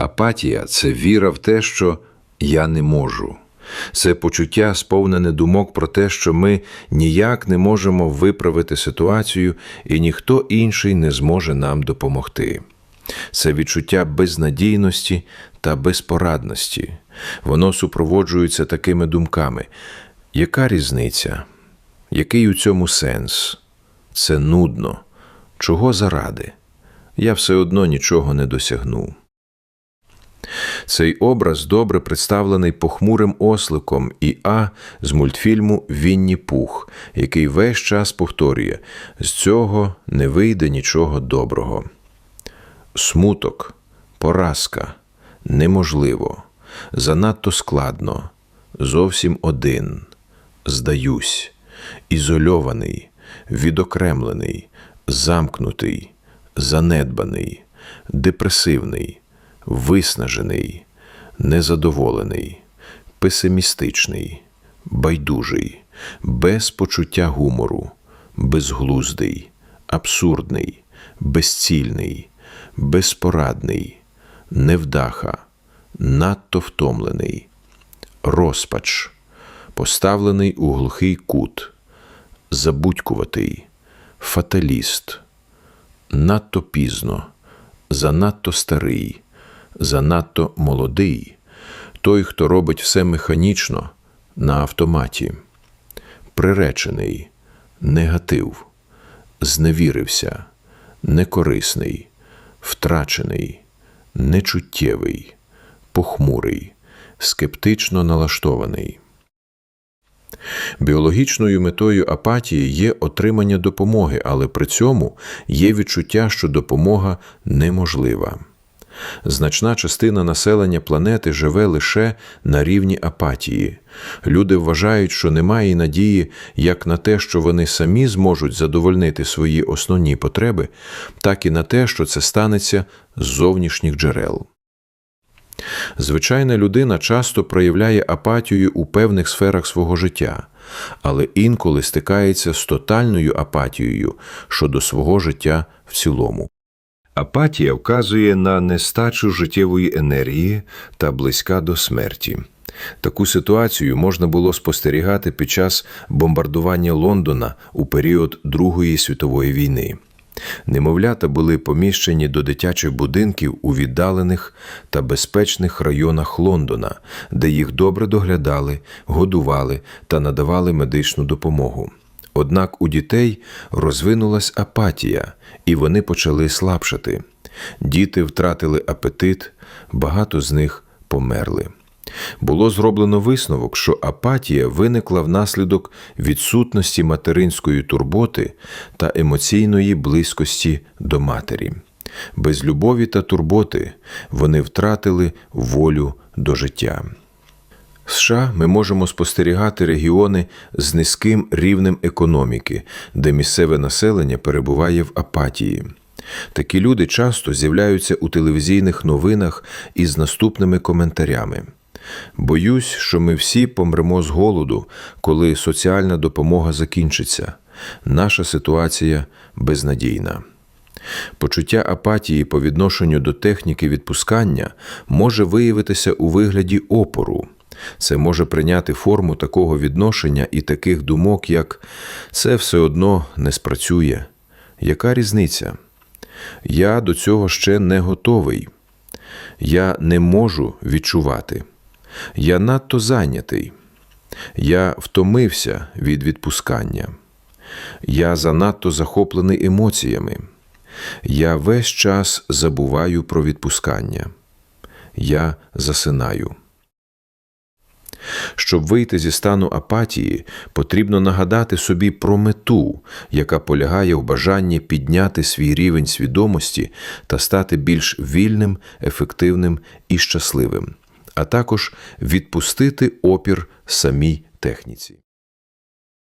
Апатія це віра в те, що я не можу. Це почуття, сповнене думок про те, що ми ніяк не можемо виправити ситуацію, і ніхто інший не зможе нам допомогти. Це відчуття безнадійності та безпорадності. Воно супроводжується такими думками: яка різниця? Який у цьому сенс? Це нудно. Чого заради? Я все одно нічого не досягну. Цей образ добре представлений похмурим осликом і А з мультфільму Вінні Пух, який весь час повторює: з цього не вийде нічого доброго. Смуток, поразка, неможливо, занадто складно, зовсім один, здаюсь, ізольований, відокремлений, замкнутий, занедбаний, депресивний, виснажений, незадоволений, песимістичний, байдужий, без почуття гумору, безглуздий, абсурдний, безцільний, безпорадний, невдаха, надто втомлений, розпач, поставлений у глухий кут, забудькуватий, фаталіст, надто пізно, занадто старий, занадто молодий, той, хто робить все механічно на автоматі, приречений, негатив, зневірився, некорисний, втрачений, нечуттєвий, похмурий, скептично налаштований. Біологічною метою апатії є отримання допомоги, але при цьому є відчуття, що допомога неможлива. Значна частина населення планети живе лише на рівні апатії. Люди вважають, що немає надії як на те, що вони самі зможуть задовольнити свої основні потреби, так і на те, що це станеться з зовнішніх джерел. Звичайна людина часто проявляє апатію у певних сферах свого життя, але інколи стикається з тотальною апатією щодо свого життя в цілому. Апатія вказує на нестачу життєвої енергії та близька до смерті. Таку ситуацію можна було спостерігати під час бомбардування Лондона у період Другої світової війни. Немовлята були поміщені до дитячих будинків у віддалених та безпечних районах Лондона, де їх добре доглядали, годували та надавали медичну допомогу. Однак у дітей розвинулась апатія, і вони почали слабшати. Діти втратили апетит, багато з них померли. Було зроблено висновок, що апатія виникла внаслідок відсутності материнської турботи та емоційної близькості до матері. Без любові та турботи вони втратили волю до життя. США ми можемо спостерігати регіони з низьким рівнем економіки, де місцеве населення перебуває в апатії. Такі люди часто з'являються у телевізійних новинах із наступними коментарями. Боюсь, що ми всі помремо з голоду, коли соціальна допомога закінчиться. Наша ситуація безнадійна. Почуття апатії по відношенню до техніки відпускання може виявитися у вигляді опору. Це може прийняти форму такого відношення і таких думок, як це все одно не спрацює. Яка різниця? Я до цього ще не готовий. Я не можу відчувати. Я надто зайнятий. Я втомився від відпускання. Я занадто захоплений емоціями. Я весь час забуваю про відпускання. Я засинаю. Щоб вийти зі стану апатії, потрібно нагадати собі про мету, яка полягає в бажанні підняти свій рівень свідомості та стати більш вільним, ефективним і щасливим, а також відпустити опір самій техніці.